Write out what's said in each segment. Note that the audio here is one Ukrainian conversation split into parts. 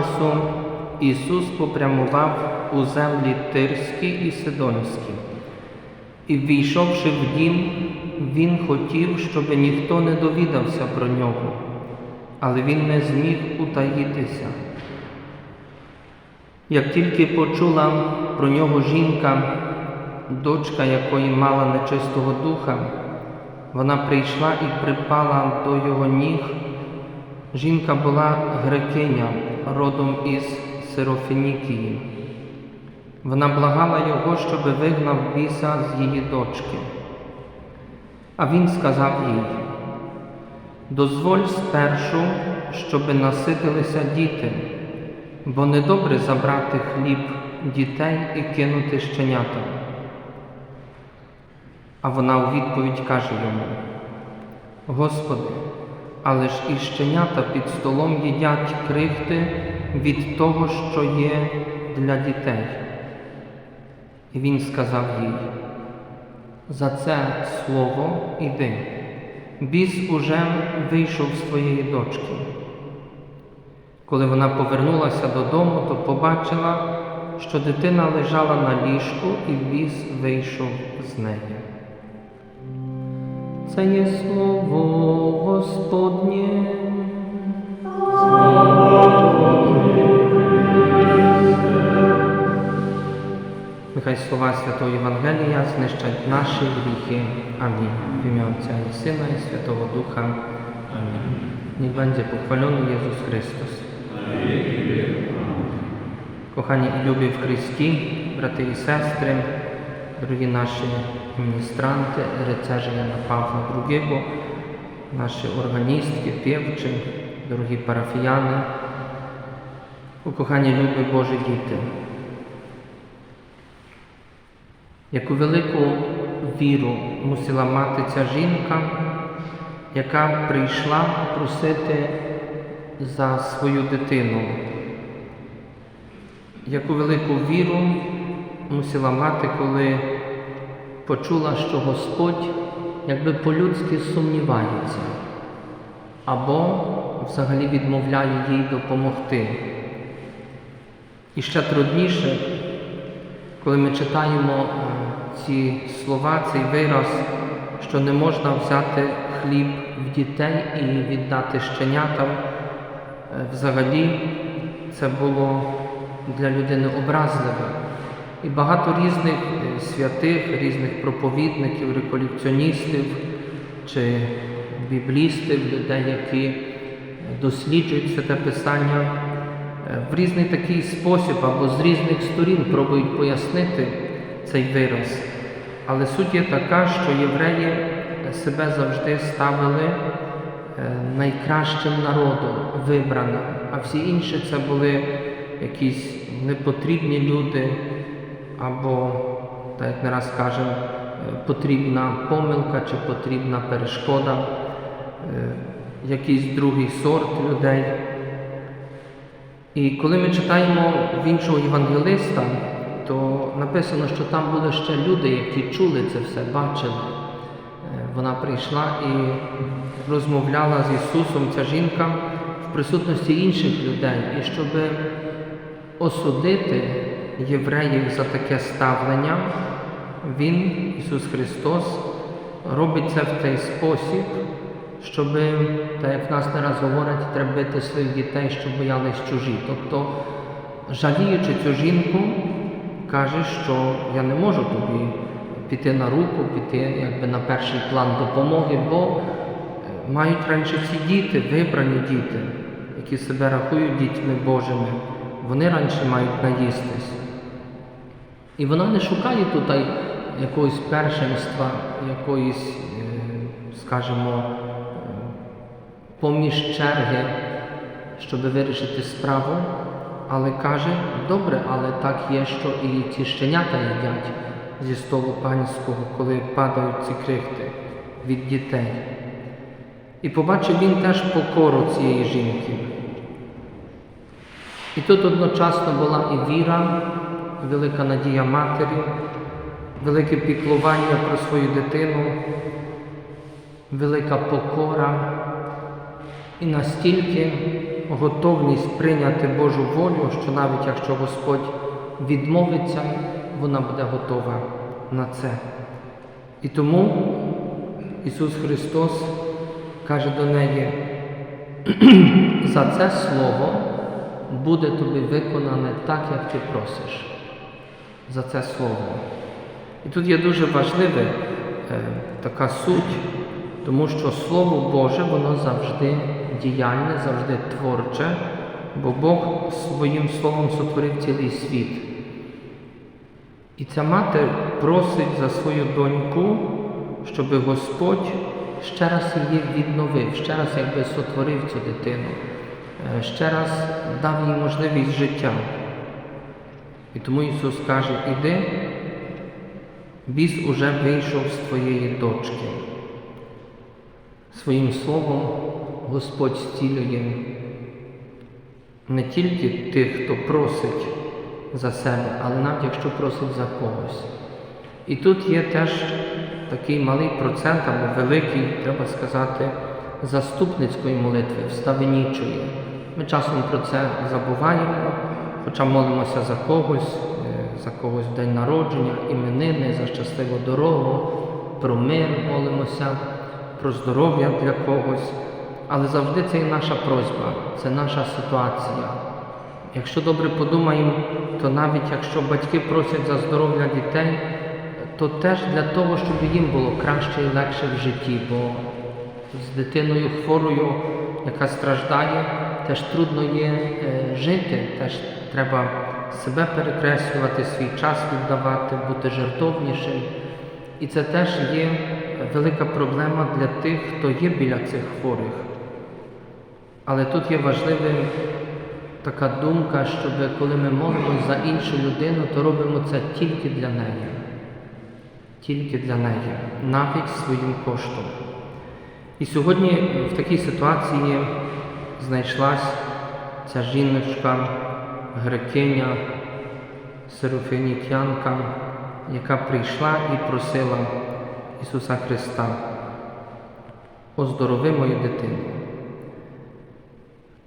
часу Ісус попрямував у землі Тирські і Сидонські. І ввійшовши в дім, Він хотів, щоб ніхто не довідався про нього, але він не зміг утаїтися. Як тільки почула про нього жінка, дочка якої мала нечистого духа, вона прийшла і припала до його ніг. Жінка була грекиня, родом із Сирофінікії. Вона благала його, щоб вигнав біса з її дочки. А він сказав їй: дозволь спершу, щоби наситилися діти, бо недобре забрати хліб дітей і кинути щенятам. А вона у відповідь каже йому: Господи, але ж і щенята під столом їдять крихти від того, що є для дітей. І він сказав їй, за це слово іди, біс уже вийшов з твоєї дочки. Коли вона повернулася додому, то побачила, що дитина лежала на ліжку, і біс вийшов з неї. Це є слово Господнє. Нехай слова Святого Євангелія знищать наші гріхи. Амінь. В ім'я Отця і Сина і Святого Духа. Амінь. Niech będzie pochwalony Jezus Chrystus. Kochani i lubię w Chrysті, брати і сестри, дорогі наші міністранти, рицарі Яна Павла II, наші органістки, півчі, дорогі парафіяни, ukохані любі Божі діти. Яку велику віру мусила мати ця жінка, яка прийшла просити за свою дитину. Яку велику віру мусила мати, коли почула, що Господь якби по-людськи сумнівається або взагалі відмовляє їй допомогти. І ще трудніше, коли ми читаємо е, ці слова, цей вираз, що не можна взяти хліб в дітей і віддати щенятам, е, взагалі це було для людини образливо. І багато різних святих, різних проповідників, реколекціоністів чи біблістів, людей, які досліджують святе Писання, е, в різний такий спосіб або з різних сторін пробують пояснити цей вираз. Але суть є така, що євреї себе завжди ставили е, найкращим народом, вибраним, а всі інші це були якісь непотрібні люди, або, так як не раз кажемо, е, потрібна помилка чи потрібна перешкода, е, якийсь другий сорт людей. І коли ми читаємо в іншого євангелиста, то написано, що там були ще люди, які чули це все, бачили. Е, Вона прийшла і розмовляла з Ісусом, ця жінка, в присутності інших людей, і щоб осудити євреїв за таке ставлення, Він, Ісус Христос, робить це в той спосіб, щоб, так як в нас не раз говорять, треба бити своїх дітей, щоб боялись чужі. Тобто, жаліючи цю жінку, каже, що я не можу тобі піти на руку, піти якби на перший план допомоги, бо е, мають раніше ці діти, вибрані діти, які себе рахують дітьми Божими, вони раніше мають наїстись. І вона не шукає тут якогось першенства, якоїсь, е, скажімо, поміж черги, щоб вирішити справу, але каже, добре, але так є, що і ці щенята їдять зі столу панського, коли падають ці крихти від дітей. І побачив він теж покору цієї жінки. І тут одночасно була і віра, велика надія матері, велике піклування про свою дитину, велика покора і настільки готовність прийняти Божу волю, що навіть якщо Господь відмовиться, вона буде готова на це. І тому Ісус Христос каже до неї, за це слово буде тобі виконане так, як ти просиш. За це слово. І тут є дуже важлива е, така суть, тому що Слово Боже, воно завжди діяльне, завжди творче, бо Бог своїм словом сотворив цілий світ. І ця мати просить за свою доньку, щоб Господь ще раз її відновив, ще раз якби сотворив цю дитину, е, ще раз дав їй можливість життя. І тому Ісус каже, іди, біс уже вийшов з твоєї дочки. Своїм словом Господь зцілює не тільки тих, хто просить за себе, але навіть якщо просить за когось. І тут є теж такий малий процент або великий, треба сказати, заступницької молитви, вставенічої. Ми часом про це забуваємо, хоча молимося за когось, е, за когось день народження, іменини, за щасливу дорогу, про мир молимося, про здоров'я для когось. Але завжди це і наша просьба, це наша ситуація. Якщо добре подумаємо, то навіть якщо батьки просять за здоров'я дітей, то теж для того, щоб їм було краще і легше в житті, бо з дитиною хворою, яка страждає, теж трудно є е, жити, теж треба себе перекреслювати, свій час віддавати, бути жертовнішим. І це теж є велика проблема для тих, хто є біля цих хворих. Але тут є важливим така думка, щоб коли ми молимося за іншу людину, то робимо це тільки для неї. Тільки для неї, навіть своїм коштом. І сьогодні в такій ситуації знайшлась ця жіночка, грекиня, серафинітянка, яка прийшла і просила Ісуса Христа, оздорови мою дитину.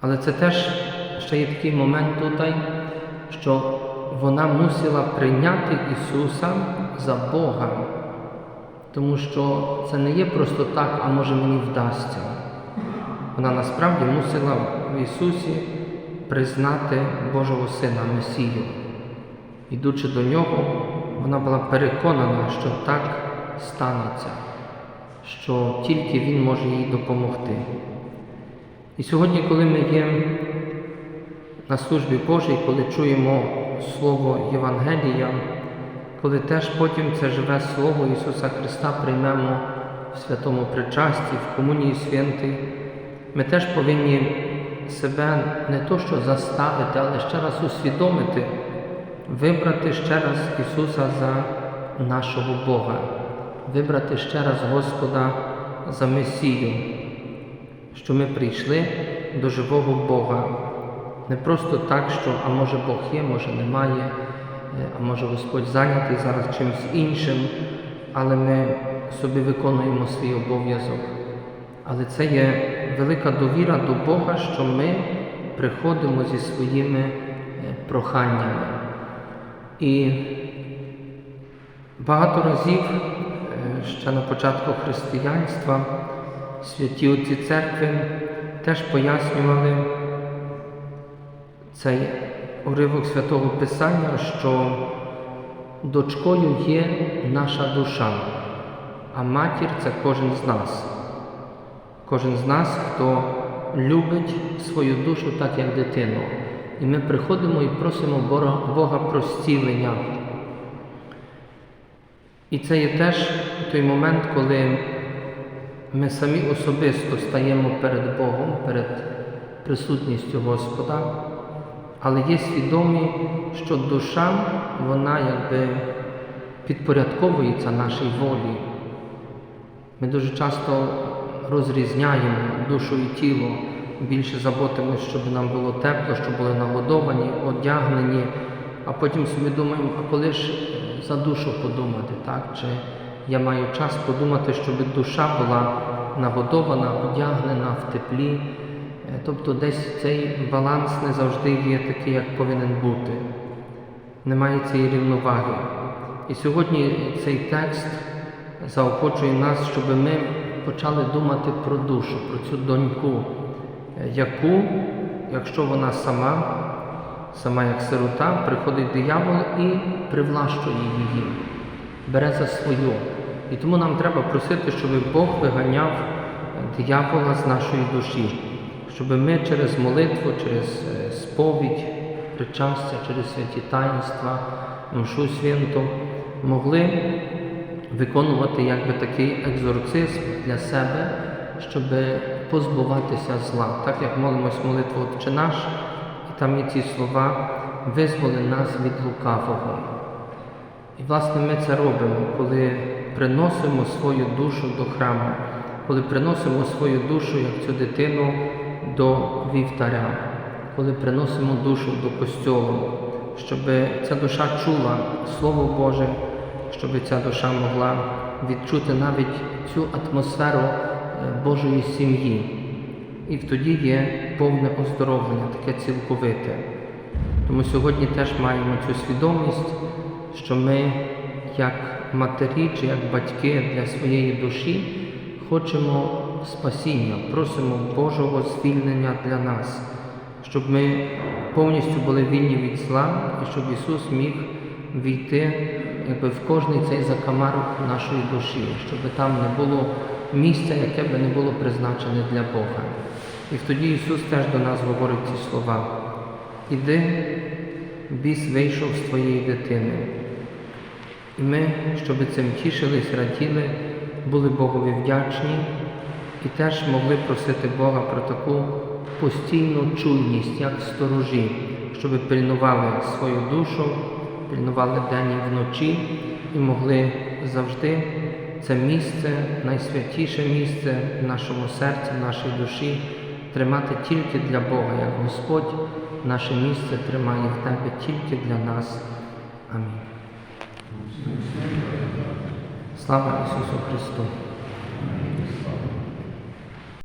Але це теж ще є такий момент тут, що вона мусила прийняти Ісуса за Бога, тому що це не є просто так, а може мені вдасться. Вона насправді мусила в Ісусі признати Божого Сина Месію. Ідучи до Нього, вона була переконана, що так станеться, що тільки Він може їй допомогти. І сьогодні, коли ми є на службі Божій, коли чуємо Слово Євангелія, коли теж потім це живе Слово Ісуса Христа приймемо в святому причасті, в комунії святій, ми теж повинні себе не то що заставити, але ще раз усвідомити, вибрати ще раз Ісуса за нашого Бога, вибрати ще раз Господа за Месію, що ми прийшли до живого Бога. Не просто так, що а може Бог є, може немає, е, а може Господь зайнятий зараз чимось іншим, але ми собі виконуємо свій обов'язок. Але це є велика довіра до Бога, що ми приходимо зі своїми е, проханнями. І багато разів е, ще на початку християнства святі отці церкви теж пояснювали цей уривок святого Писання, що дочкою є наша душа, а матір це кожен з нас. Кожен з нас, хто любить свою душу так, як дитину. І ми приходимо і просимо Бога про зцілення. І це є теж той момент, коли ми самі особисто стаємо перед Богом, перед присутністю Господа, але є свідомі, що душа, вона якби підпорядковується нашій волі. Ми дуже часто розрізняємо душу і тіло, більше заботимося, щоб нам було тепло, щоб були нагодовані, одягнені, а потім собі думаємо, а коли ж е, за душу подумати, так? Чи я маю час подумати, щоб душа була нагодована, одягнена в теплі. Е, Тобто десь цей баланс не завжди є такий, як повинен бути. Немає цієї рівноваги. І сьогодні цей текст заохочує нас, щоб ми почали думати про душу, про цю доньку, е, яку, якщо вона сама, сама як сирота, приходить диявол і привлащує її, бере за свою. І тому нам треба просити, щоб Бог виганяв диявола з нашої душі, щоб ми через молитву, через е, сповідь, причастя, через святі таїнства, мшу святу могли виконувати якби такий екзорцизм для себе, щоб позбуватися зла. Так як молимось молитву Отче наш, і там є ці слова визволи нас від лукавого. І, власне, ми це робимо, коли приносимо свою душу до храму, коли приносимо свою душу, як цю дитину, до вівтаря, коли приносимо душу до костьолу, щоб ця душа чула Слово Боже, щоб ця душа могла відчути навіть цю атмосферу е, Божої сім'ї. І тоді є повне оздоровлення, таке цілковите. Тому сьогодні теж маємо цю свідомість, що ми, як матері чи як батьки для своєї душі, хочемо спасіння, просимо Божого звільнення для нас, щоб ми повністю були вільні від зла і щоб Ісус міг війти якби, в кожний цей закамарок нашої душі, щоб там не було місця, яке би не було призначене для Бога. І тоді Ісус теж до нас говорить ці слова. Іди, біс вийшов з твоєї дитини. І ми, щоб цим тішились, раділи, були Богові вдячні і теж могли просити Бога про таку постійну чуйність, як сторожі, щоб пильнували свою душу, пильнували день і вночі і могли завжди це місце, найсвятіше місце в нашому серці, в нашій душі тримати тільки для Бога, як Господь наше місце тримає в тебе тільки для нас. Амінь. Слава Ісусу Христу!